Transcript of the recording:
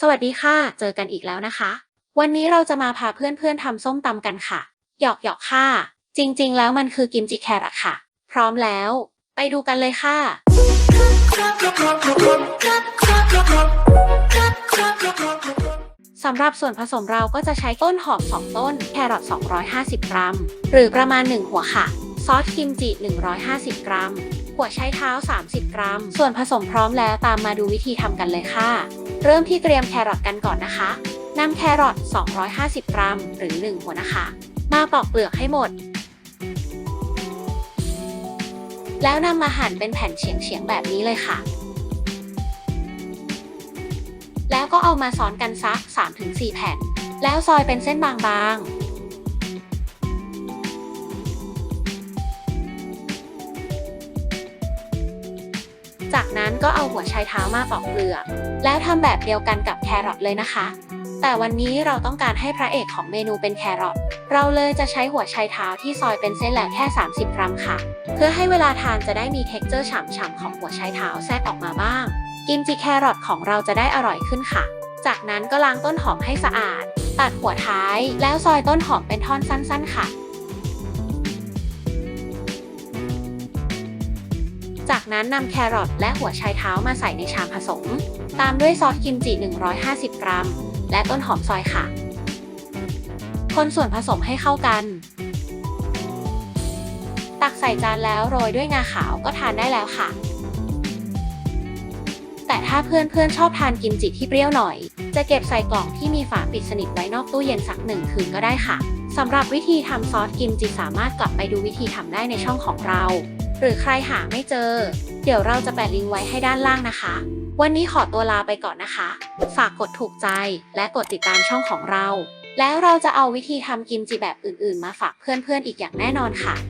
สวัสดีค่ะ เจอกันอีกแล้วนะคะ วันนี้เราจะมาพาเพื่อนๆทำส้มตำกันค่ะ หยอกหยอกๆค่ะ จริงๆ แล้วมันคือกิมจิแครอทค่ะ พร้อมแล้ว ไปดูกันเลยค่ะ สำหรับส่วนผสมเราก็จะใช้ต้นหอม 2 ต้น แครอท250 กรัม หรือประมาณ 1 หัวค่ะ ซอสคิมจิ 150 กรัม หัวไชเท้า 30 กรัม ส่วนผสมพร้อมแล้วตามมาดูวิธีทำกันเลยค่ะ เริ่มที่เตรียมแครอทกันก่อนนะคะนำแครอท 250 กรัม หรือ 1 หัวนะคะ มาปอกเปลือกให้หมด แล้วนำมาหั่นเป็นแผ่นเฉียงๆแบบนี้เลยค่ะ แล้วก็เอามาซ้อนกันซัก 3-4 แผ่น แล้วซอยเป็นเส้นบางๆ จากนั้นก็เอาหัวไชเท้ามาปอกเปลือก แล้วทำแบบเดียวกันกับแครอทเลยนะคะ แต่วันนี้เราต้องการให้พระเอกของเมนูเป็นแครอท เราเลยจะใช้หัวไชเท้าที่ซอยเป็นเส้นแหล้วแค่ 30 กรัมค่ะ เพื่อให้เวลาทานจะได้มีเท็กเจอร์ฉ่ำๆของหัวไชเท้าแทรกออกมาบ้าง กิมจิแครอทของเราจะได้อร่อยขึ้นค่ะ จากนั้นก็ล้างต้นหอมให้สะอาด ตัดหัวท้าย แล้วซอยต้นหอมเป็นท่อนสั้น ๆ ค่ะ จากนั้นนำแครอทและหัวไชเท้ามาใส่ในชามผสม ตามด้วยซอสกิมจิ 150 กรัม และต้นหอมซอยค่ะ คนส่วนผสมให้เข้ากัน ตักใส่จานแล้วโรยด้วยงาขาวก็ทานได้แล้วค่ะ แต่ถ้าเพื่อนๆชอบทานกิมจิที่เปรี้ยวหน่อย จะเก็บใส่กล่องที่มีฝาปิดสนิทไว้นอกตู้เย็นสักหนึ่งคืนก็ได้ค่ะสำหรับวิธีทำซอสกิมจิสามารถกลับไปดูวิธีทำได้ในช่องของเรา หรือใครหาไม่เจอ เดี๋ยวเราจะแปะลิงก์ไว้ให้ด้านล่างนะคะ วันนี้ขอตัวลาไปก่อนนะคะ ฝากกดถูกใจและกดติดตามช่องของเรา แล้วเราจะเอาวิธีทำกิมจิแบบอื่นๆ มาฝากเพื่อนๆอีกอย่างแน่นอนค่ะ